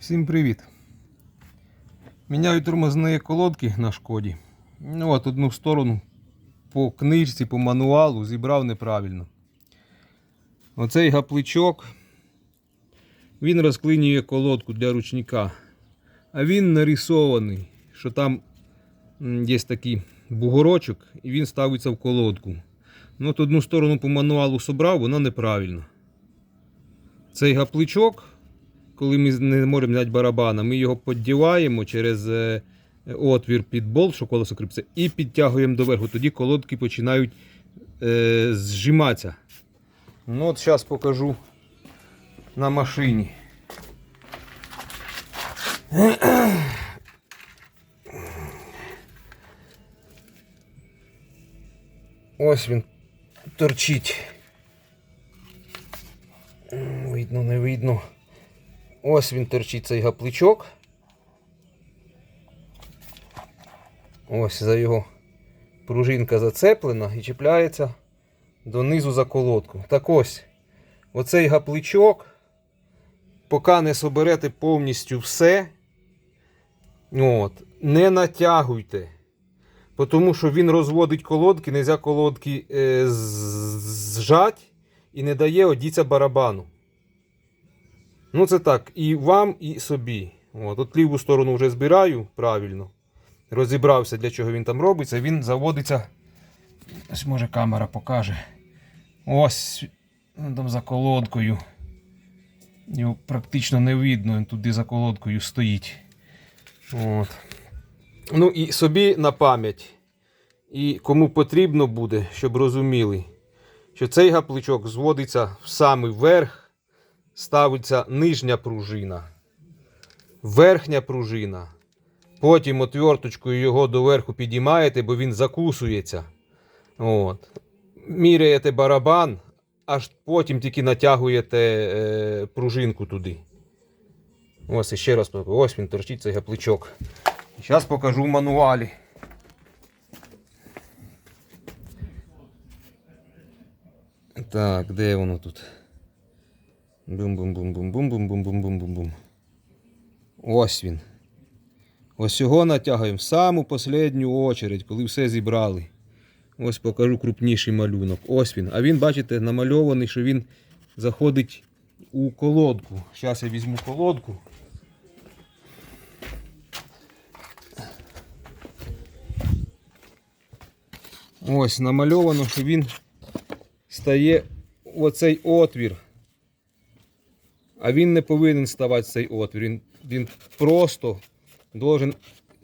Всім привіт! Міняю тормозні колодки на шкоді. Ну от одну сторону по книжці, по мануалу зібрав неправильно. Оцей гапличок, він розклинює колодку для ручника. А він нарисований, що там є такий бугорочок і він ставиться в колодку. Ну от одну сторону по мануалу собрав, воно неправильно. Цей гапличок коли ми не можемо взяти барабана, ми його піддіваємо через е, отвір під болт, що колесо кріпиться, і підтягуємо доверху. Тоді колодки починають е, зжиматися. Ну от зараз покажу на машині. Ось він торчить. Видно, не видно. Ось він торчить цей гапличок. Ось за його пружинка зацеплена і чіпляється донизу за колодку. Так ось, оцей гапличок, поки не соберете повністю все, от, не натягуйте. Тому що він розводить колодки, нельзя колодки е, з- зжать і не дає одіться барабану. Ну, це так, і вам, і собі. От, от ліву сторону вже збираю правильно. Розібрався, для чого він там робиться. Він заводиться. Ось може камера покаже. Ось там за колодкою. Його практично не видно, він туди за колодкою стоїть. От. Ну і собі на пам'ять. І кому потрібно буде, щоб розуміли, що цей гапличок зводиться в самий верх ставиться нижня пружина, верхня пружина. Потім отверточкою його доверху підіймаєте, бо він закусується. От. Міряєте барабан, аж потім тільки натягуєте е, пружинку туди. Ось ще раз. Ось він торчить цей гапличок. Зараз покажу в мануалі. Так, де воно тут? Бум-бум-бум-бум-бум-бум-бум-бум-бум-бум-бум. Ось він. Ось його натягуємо в саму последню очередь, коли все зібрали. Ось покажу крупніший малюнок. Ось він. А він, бачите, намальований, що він заходить у колодку. Зараз я візьму колодку. Ось намальовано, що він стає в оцей отвір. А він не повинен ставати цей отвір. Він, він просто должен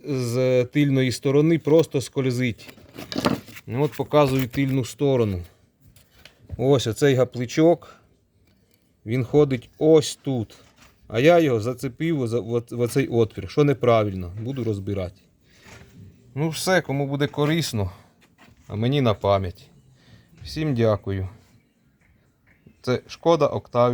з тильної сторони просто скользити. Ну, от показую тильну сторону. Ось оцей гапличок. Він ходить ось тут. А я його зацепив в, оцей отвір. Що неправильно, буду розбирати. Ну все, кому буде корисно, а мені на пам'ять. Всім дякую. Це шкода Октавія.